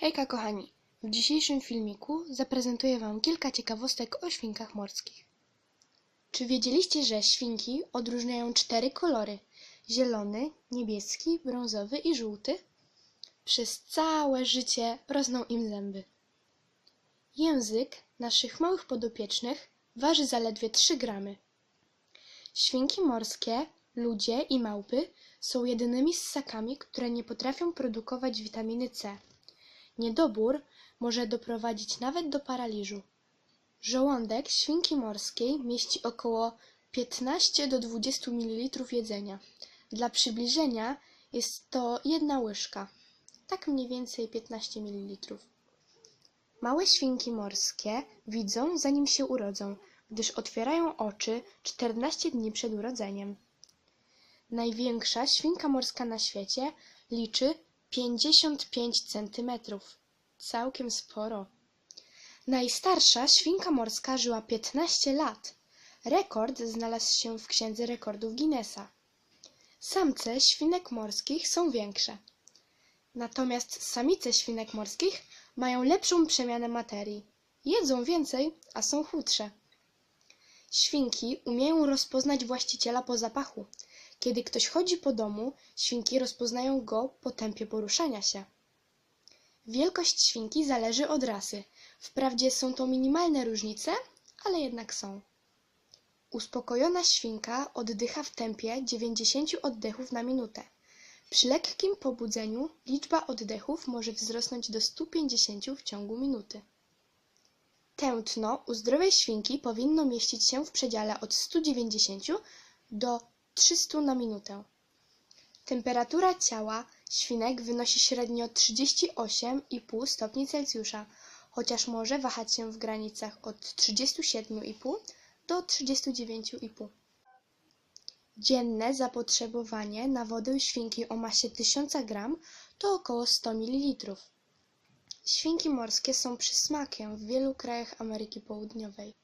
Hejka kochani! W dzisiejszym filmiku zaprezentuję Wam kilka ciekawostek o świnkach morskich. Czy wiedzieliście, że świnki odróżniają cztery kolory? Zielony, niebieski, brązowy i żółty? Przez całe życie rosną im zęby. Język naszych małych podopiecznych waży zaledwie 3 gramy. Świnki morskie, ludzie i małpy są jedynymi ssakami, które nie potrafią produkować witaminy C. Niedobór może doprowadzić nawet do paraliżu. Żołądek świnki morskiej mieści około 15 do 20 ml jedzenia. Dla przybliżenia jest to jedna łyżka, tak mniej więcej 15 ml. Małe świnki morskie widzą zanim się urodzą, gdyż otwierają oczy 14 dni przed urodzeniem. Największa świnka morska na świecie liczy 55 cm. Całkiem sporo. Najstarsza świnka morska żyła 15 lat. Rekord znalazł się w księdze rekordów Guinnessa. Samce świnek morskich są większe. Natomiast samice świnek morskich mają lepszą przemianę materii. Jedzą więcej, a są chudsze. Świnki umieją rozpoznać właściciela po zapachu. Kiedy ktoś chodzi po domu, świnki rozpoznają go po tempie poruszania się. Wielkość świnki zależy od rasy. Wprawdzie są to minimalne różnice, ale jednak są. Uspokojona świnka oddycha w tempie 90 oddechów na minutę. Przy lekkim pobudzeniu liczba oddechów może wzrosnąć do 150 w ciągu minuty. Tętno u zdrowej świnki powinno mieścić się w przedziale od 190 do 300 na minutę. Temperatura ciała świnek wynosi średnio 38,5 stopni Celsjusza, chociaż może wahać się w granicach od 37,5 do 39,5. Dzienne zapotrzebowanie na wodę świnki o masie 1000 gram to około 100 ml. Świnki morskie są przysmakiem w wielu krajach Ameryki Południowej.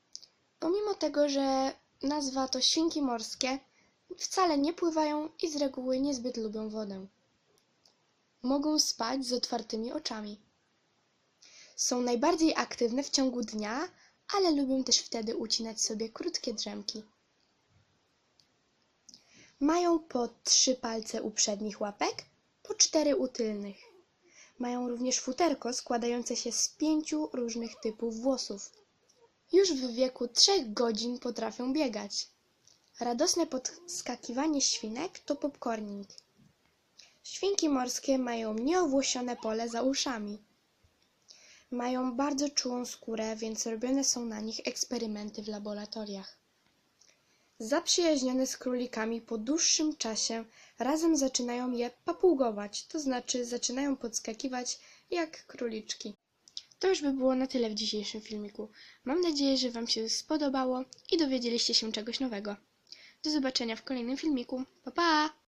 Pomimo tego, że nazwa to świnki morskie, wcale nie pływają i z reguły niezbyt lubią wodę. Mogą spać z otwartymi oczami. Są najbardziej aktywne w ciągu dnia, ale lubią też wtedy ucinać sobie krótkie drzemki. Mają po trzy palce u przednich łapek, po cztery u tylnych. Mają również futerko składające się z pięciu różnych typów włosów. Już w wieku trzech godzin potrafią biegać. Radosne podskakiwanie świnek to popcorning. Świnki morskie mają nieowłosione pole za uszami. Mają bardzo czułą skórę, więc robione są na nich eksperymenty w laboratoriach. Zaprzyjaźnione z królikami po dłuższym czasie razem zaczynają je papugować, to znaczy zaczynają podskakiwać jak króliczki. To już by było na tyle w dzisiejszym filmiku. Mam nadzieję, że Wam się spodobało i dowiedzieliście się czegoś nowego. Do zobaczenia w kolejnym filmiku. Pa pa!